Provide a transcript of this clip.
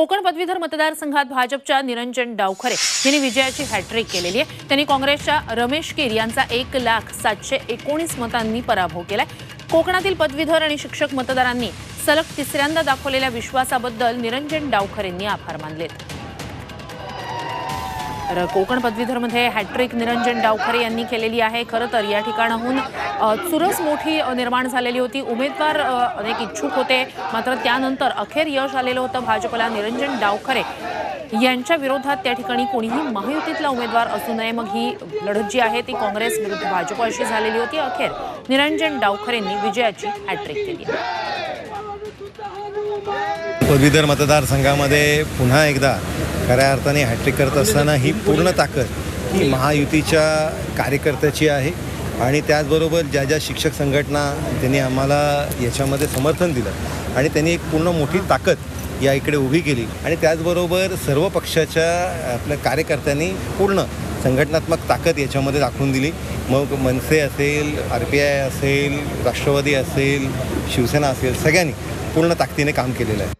कोकण पदवीधर मतदारसंघात भाजपच्या निरंजन डावखरे यांनी विजयाची हॅट्रिक केलेली आहे. त्यांनी काँग्रेसच्या रमेश कीर यांचा एक लाख सातशे एकोणीस मतांनी पराभव केलाय. कोकणातील पदवीधर आणि शिक्षक मतदारांनी सलग तिसऱ्यांदा दाखवलेल्या विश्वासाबद्दल निरंजन डावखरेंनी आभार मानलेत. तर कोकण पदवीधरमध्ये हॅट्रिक निरंजन डावखरे यांनी केलेली आहे. खरं तर या ठिकाणाहून चुरस मोठी निर्माण झालेली होती. उमेदवार अनेक इच्छुक होते. मात्र त्यानंतर अखेर यश आलेलं होतं भाजपला निरंजन डावखरे. यांच्या विरोधात त्या ठिकाणी कोणीही महायुतीतला उमेदवार असू नये. मग ही लढत जी आहे ती काँग्रेस विरुद्ध भाजप अशी झालेली होती. अखेर निरंजन डावखरेंनी विजयाची हॅट्रिक केली पदवीधर मतदारसंघामध्ये पुन्हा एकदा खऱ्या अर्थाने हॅट्रिक करत असताना ही पूर्ण ताकद ही महायुतीच्या कार्यकर्त्याची आहे. आणि त्याचबरोबर ज्या ज्या शिक्षक संघटना त्यांनी आम्हाला याच्यामध्ये समर्थन दिलं आणि त्यांनी एक पूर्ण मोठी ताकद या इकडे उभी केली. आणि त्याचबरोबर सर्व पक्षाच्या आपल्या कार्यकर्त्यांनी पूर्ण संघटनात्मक ताकद याच्यामध्ये दाखवून दिली. मग मनसे असेल आर पी आय असेल राष्ट्रवादी असेल शिवसेना असेल सगळ्यांनी पूर्ण ताकदीने काम केलेलं आहे.